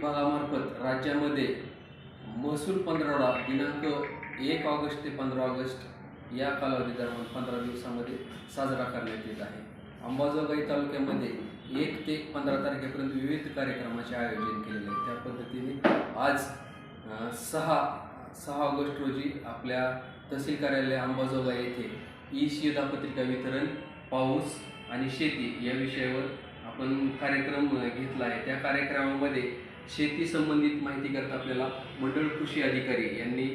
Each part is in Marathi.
विभागामार्फत राज्यामध्ये महसूल पंधरवडा दिनांक एक ऑगस्ट ते पंधरा ऑगस्ट या कालावधी दरम्यान पंधरा दिवसामध्ये साजरा करण्यात येत आहे. अंबाजोगाई तालुक्यामध्ये एक ते पंधरा तारखेपर्यंत विविध कार्यक्रमाचे आयोजन केलेले आहे. त्या पद्धतीने आज सहा सहा ऑगस्ट रोजी आपल्या तहसील कार्यालय अंबाजोगाई येथे ई शिधापत्रिका वितरण पाऊस आणि शेती या विषयावर आपण कार्यक्रम घेतला आहे. त्या कार्यक्रमामध्ये शेती संबंधित माहिती करता आपल्याला मंडळ कृषी अधिकारी यांनी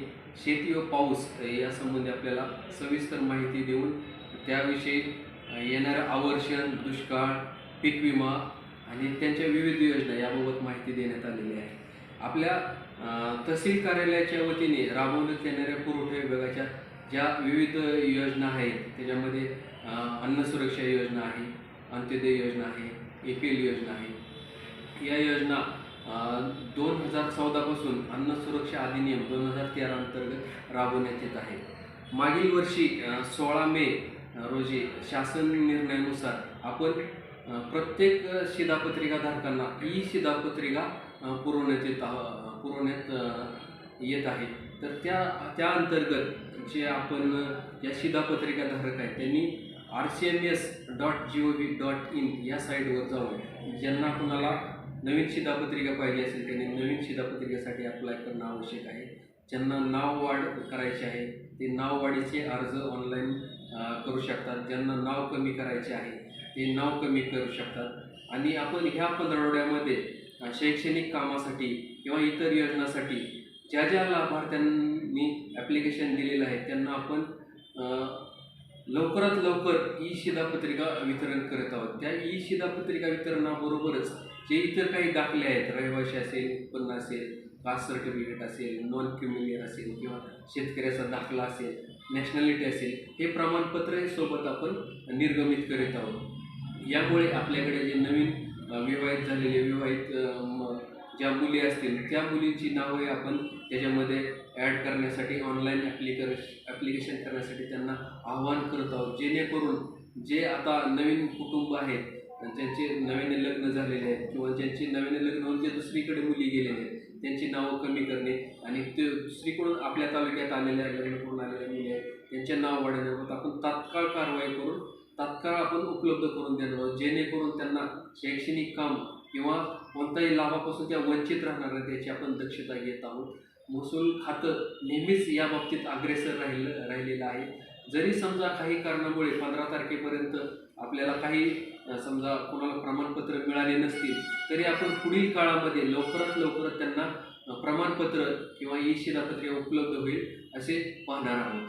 शेती व पाऊस यासंबंधी आपल्याला सविस्तर माहिती देऊन त्याविषयी येणारं आवर्षण दुष्काळ पीक विमा आणि त्यांच्या विविध योजना याबाबत माहिती देण्यात आलेली आहे. आपल्या तहसील कार्यालयाच्या वतीने राबवण्यात येणाऱ्या पुरवठा विभागाच्या ज्या विविध योजना आहेत त्याच्यामध्ये अन्न सुरक्षा योजना आहे अंत्योदय योजना आहे ए पी एल योजना आहे. या योजना दोन हजार चौदापासून अन्न सुरक्षा अधिनियम दोन हजार तेरा अंतर्गत राबवण्यात येत आहे. मागील वर्षी सोळा मे रोजी शासन निर्णयानुसार आपण प्रत्येक शिधापत्रिका धारकांना ई शिधापत्रिका पुरवण्यात येत पुरवण्यात येत आहे. तर त्या त्या अंतर्गत जे आपण या शिधापत्रिका धारक आहेत त्यांनी R C M S dot G O V dot in या साईटवर जाऊन ज्यांना कुणाला नवीन शिधापत्रिका पाहिजे असेल त्यांनी नवीन शिधापत्रिकेसाठी अप्लाय करणं आवश्यक आहे. ज्यांना नाव वाढ करायचे आहे ते नाव वाढीचे अर्ज ऑनलाईन करू शकतात. ज्यांना नाव कमी करायचे आहे ते नाव कमी करू शकतात. आणि आपण ह्या पंधरवड्यामध्ये शैक्षणिक कामासाठी किंवा इतर योजनासाठी ज्या ज्या लाभार्थ्यांनी ॲप्लिकेशन दिलेलं आहे त्यांना आपण लवकरात लवकर ई शिधापत्रिका वितरण करत आहोत. त्या ई शिधापत्रिका वितरणाबरोबरच जे इतर काही दाखले आहेत. रहिवाशी असेल उत्पन्न असेल कास्ट सर्टिफिकेट असेल नॉन क्युमिलियर असेल किंवा शेतकऱ्याचा दाखला असेल नॅशनॅलिटी असेल हे प्रमाणपत्र सोबत आपण निर्गमित करीत आहोत. यामुळे आपल्याकडे जे नवीन विवाहित झालेले विवाहित ज्या मुली असतील त्या मुलींची नावे आपण त्याच्यामध्ये ॲड करण्यासाठी ऑनलाईन ॲप्लिकर ॲप्लिकेशन करण्यासाठी त्यांना आवाहन करत आहोत. जेणेकरून जे आता नवीन कुटुंब आहेत ज्यांचे नव्याने लग्न झालेले आहेत किंवा ज्यांचे नव्याने लग्न होऊन जे दुसरीकडे मुली गेलेले आहेत त्यांची नावं कमी करणे आणि ते दुसरीकडून आपल्या तालुक्यात आलेल्या लग्न करून आलेल्या मुली आहेत त्यांचे नाव वाढवण्याबाबत आपण तात्काळ कारवाई करून तात्काळ आपण उपलब्ध करून देणार जेणेकरून त्यांना शैक्षणिक काम किंवा कोणत्याही लाभापासून त्या वंचित राहणार आहेत त्याची आपण दक्षता घेत आहोत. महसूल खातं नेहमीच या बाबतीत अग्रेसर राहिलं राहिलेलं आहे. जरी समजा काही कारणामुळे पंधरा तारखेपर्यंत आपल्याला काही समजा कोणाला प्रमाणपत्र मिळाले नसतील तरी आपण पुढील काळामध्ये लवकरात लवकर त्यांना प्रमाणपत्र किंवा ई शिधापत्रिका उपलब्ध होईल असे पाहणार आहोत.